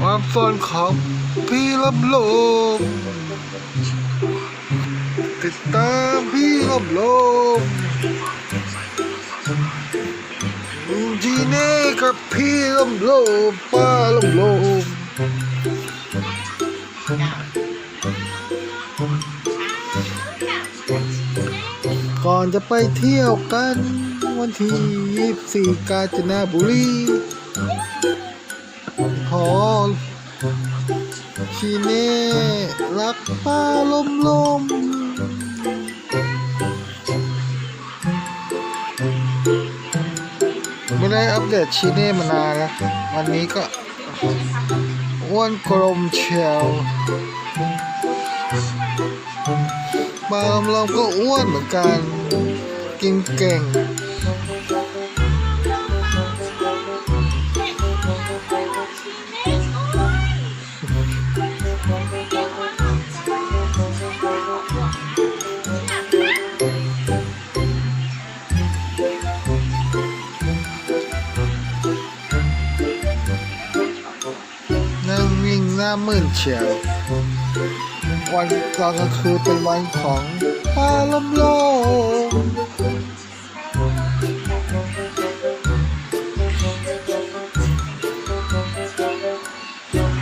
ความฝันของพี่ลำลมติดตามพี่ลำลมจีเน่กับพี่ลำลมป้าลำลมก่อนจะไปเที่ยวกัน วันที่ 24 กาญจนบุรี ชีเน่รักป้าลมลมไม่ได้อัปเดตชีเน่มานานแล้ว วันนี้ก็อ้วนกลมเชียวป้าลมลมก็อ้วนเหมือนกัน กินเก่ง หน้ามื่นเฉียว วันกลางคืนเป็นวันของป้าลำโล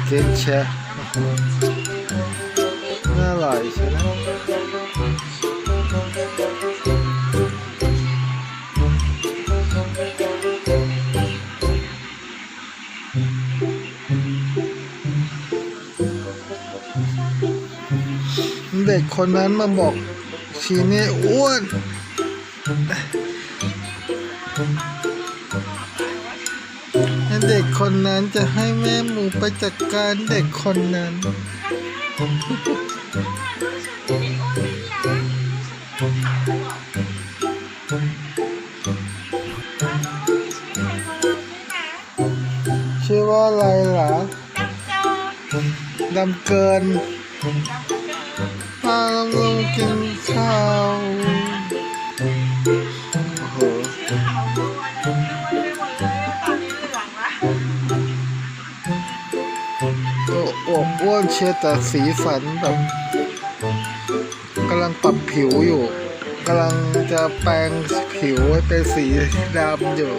เก่งเชียวน่าอร่อยใช่ไหม ด็กคนนั้นมาบอกชีเน่อ้วน เด็กคนนั้นจะให้แม่หมูไปจัดการเด็กคนนั้นชื่อว่าอะไรหรอดำเกิน มาลงกินข้าวโอ้โหตัวอวบอ้วนเชียแต่สีสันแบบกำลังปรับผิวอยู่กำลังจะแปลงผิวให้เป็นสีดำอยู่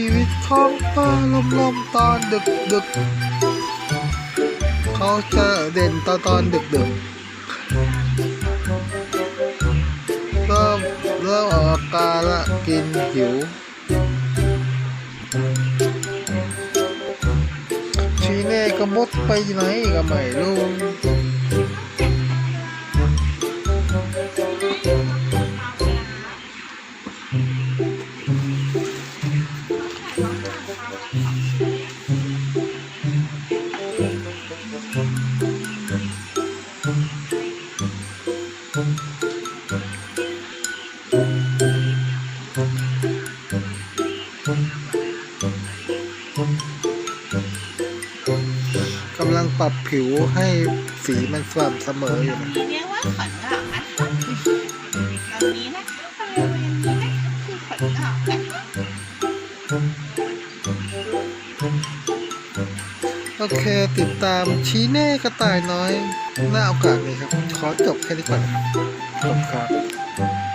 ชีวิตของป้าลมลมตอนดึกดึกเขาจะเด่นตอนตอนดึกดึกเริ่มเริ่มออกอาการละกินหิว ชีเน่ก็มดไปไหนก็ไม่รู้ กำลังปรับผิวให้สีมันสม่ำเสมออยู่นะเรียกว่าขนงอกนะคะแบบนี้นะคะบริเวณนี้นะคะคือขนงอกนะคะโอเคติดตามชี้เน่กระต่ายน้อย หน้าโอกาสนี้ครับ ขอจบแค่นี้ก่อนนะครับขอบคุณครับ